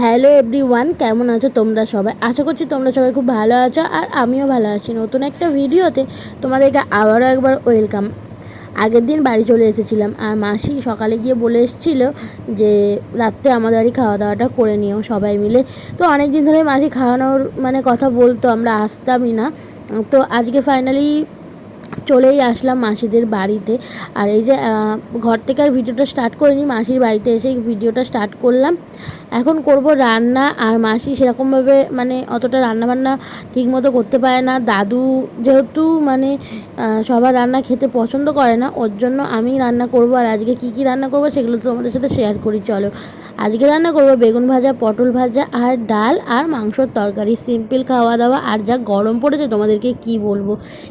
Hello every one কেমন আছো তোমরা সবাই? আশা করছি তোমরা সবাই খুব ভালো আছো আর আমিও ভালো আছি। নতুন একটা ভিডিওতে তোমাদেরকে আবারও একবার ওয়েলকাম। আগের দিন বাড়ি চলে এসেছিলাম আর মাসি সকালে গিয়ে বলে এসেছিল যে, রাত্রে আমাদের বাড়ি খাওয়া দাওয়াটা করে নিও সবাই মিলে। তো অনেক দিন ধরে মাসি খাওয়ানোর মানে কথা বলতো, আমরা আসতামই না। তো আজকে ফাইনালি চলেই আসলাম মাসিদের বাড়িতে। আর এই যে ঘর থেকে আর ভিডিওটা স্টার্ট করিনি, মাসির বাড়িতে এসে ভিডিওটা স্টার্ট করলাম। এখন করব রান্না, আর মাসি সেরকমভাবে মানে অতটা রান্না বান্না ঠিক মতো করতে পারে না। দাদু যেহেতু মানে সবার রান্না খেতে পছন্দ করে না, ওর জন্য আমি রান্না করব। আর আজকে কি কি রান্না করব সেগুলো তোমাদের সাথে শেয়ার করি, চলো। আজকে রান্না করব বেগুন ভাজা, পটল ভাজা, আর ডাল, আর মাংসর তরকারি। সিম্পল খাওয়া দাওয়া, আর যা গরম পড়েছে তোমাদেরকে কি বলব?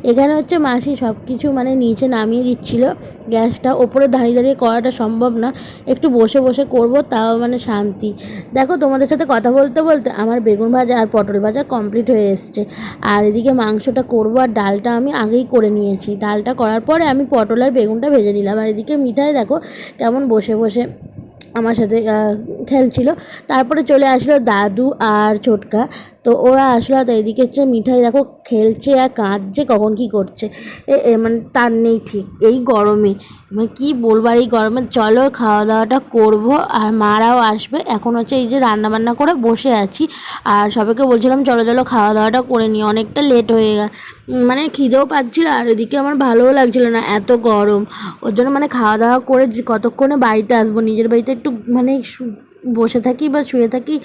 এখানে হচ্ছে মাসি সব কিছু মানে নিচে নামিয়ে দিচ্ছিল। গ্যাসটা ওপরে দাঁড়িয়ে দাঁড়িয়ে করাটা সম্ভব না। একটু বসে বসে করব, তাও মানে শান্তি। দেখো, তোমাদের সাথে কথা বলতে বলতে আমার বেগুন ভাজা আর পটল ভাজা কমপ্লিট হয়ে এসছে। আর এদিকে মাংসটা করব আর ডালটা আমি আগেই করে নিয়েছি। ডালটা করার পরে আমি পটল আর বেগুনটা ভেজে নিলাম। আর এদিকে মিঠাই দেখো কেমন বসে বসে আমার সাথে খেলছিল। তারপরে চলে আসলো দাদু আর ছোটকা। তো ওরা আসলো তো এদিকে হচ্ছে মিঠাই দেখো খেলছে আর কাঁদছে কখন কি করছে। এ মানে তার নেই ঠিক, এই গরমে। মানে কি বলব আর এই গরমে? চলো খাওয়া দাওয়াটা করব আর মারাও আসবে। এখন হচ্ছে এই যে রান্না বান্না করে বসে আছি। আর সবাইকে বলছিলাম চলো চলো খাওয়া দাওয়াটা করে নিই। অনেকটা লেট হয়ে গেল মানে খিদেও পাচ্ছিল আর এদিকে আমার ভালোও লাগছিল না, এত গরম। ওর জন্য মানে খাওয়া দাওয়া করে কতক্ষণে বাড়িতে আসব, নিজের বাড়িতে একটু মানে বসে থাকি বা শুয়ে থাকি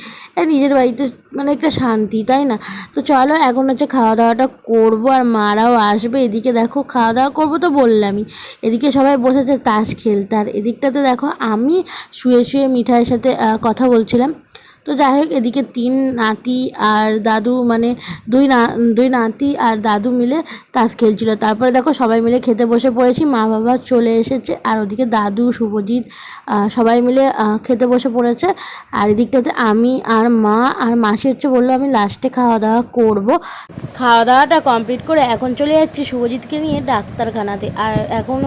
নিজের বাড়িতে মানে একটা শান্তি, তাই না? তো চলো এখন হচ্ছে খাওয়া দাওয়াটা করব আর মারাও আসবে। এদিকে দেখো খাওয়া দাওয়া করব তো বললামই। এদিকে সবাই বসেছে তাস খেলতে। আর এদিকটাতে দেখো আমি শুয়ে শুয়ে মিঠাইয়ের সাথে কথা বলছিলাম। তো যাই হোক এদিকে তিন নাতি আর দাদু মানে দুই না, দুই নাতি আর দাদু মিলে তাস খেলছিল। তারপরে দেখো সবাই মিলে খেতে বসে পড়েছি, মা বাবা চলে এসেছে আর ওদিকে দাদু, শুভজিৎ সবাই মিলে খেতে বসে পড়েছে। আর এদিকটাতে আমি আর মা আর মাসি হচ্ছে বলল, আমি লাস্টে খাওয়া দাওয়া করব। খাওয়া দাওয়াটা কমপ্লিট করে এখন চলে যাচ্ছি শুভজিৎকে নিয়ে ডাক্তারখানাতে। আর এখন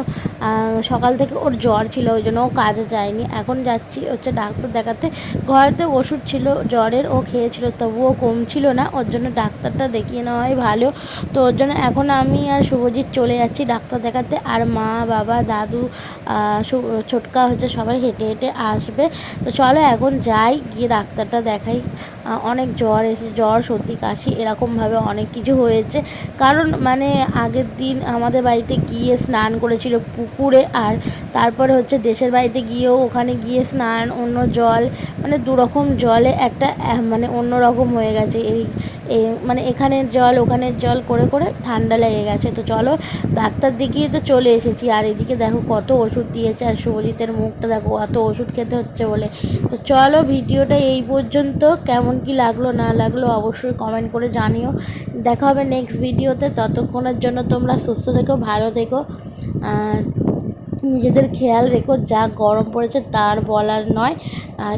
সকাল থেকে ওর জ্বর ছিল, ওই জন্য ও কাজে যায়নি। এখন যাচ্ছি হচ্ছে ডাক্তার দেখাতে। ঘরেতে ওষুধ ছিল, জ্বরের, ও খেয়েছিল, তবুও কমছিল না। ওর জন্য ডাক্তারটা দেখিয়ে নেওয়াই ভালো। তো ওর জন্য এখন আমি আর শুভজিৎ চলে যাচ্ছি ডাক্তার দেখাতে। আর মা, বাবা, দাদু ছোটকা হচ্ছে সবাই হেঁটে হেঁটে আসবে। তো চলো এখন যাই, গিয়ে ডাক্তারটা দেখাই। অনেক জ্বর এসে, জ্বর, সর্দি, কাশি এরকমভাবে অনেক কিছু হয়েছে। কারণ মানে আগের দিন আমাদের বাড়িতে গিয়ে স্নান করেছিল পুকুরে আর তারপরে হচ্ছে দেশের বাড়িতে গিয়েও ওখানে গিয়ে স্নান, অন্য জল মানে দুরকম জলে একটা মানে অন্য রকম হয়ে গেছে এই এই মানে এখানের জল ওখানের জল করে করে ঠান্ডা লেগে গেছে। তো চলো, ডাক্তার দেখিয়ে তো চলে এসেছি। আর এদিকে দেখো কত ওষুধ দিয়েছে, আর শুভজিতের মুখটা দেখো অত ওষুধ খেতে হচ্ছে বলে। তো চলো, ভিডিওটা এই পর্যন্ত। কেমন কি লাগল, না লাগল অবশ্যই কমেন্ট করে জানিও। দেখা হবে নেক্সট ভিডিওতে ততক্ষণের জন্য তোমরা সুস্থ থেকো, ভালো থেকো। আর নিজেদের খেয়াল রেখো, যা গরম পড়েছে তার বলার নয়।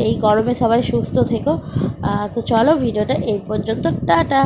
এই গরমে সবাই সুস্থ থেকো। তো চলো, ভিডিওটা এই পর্যন্ত, টাটা।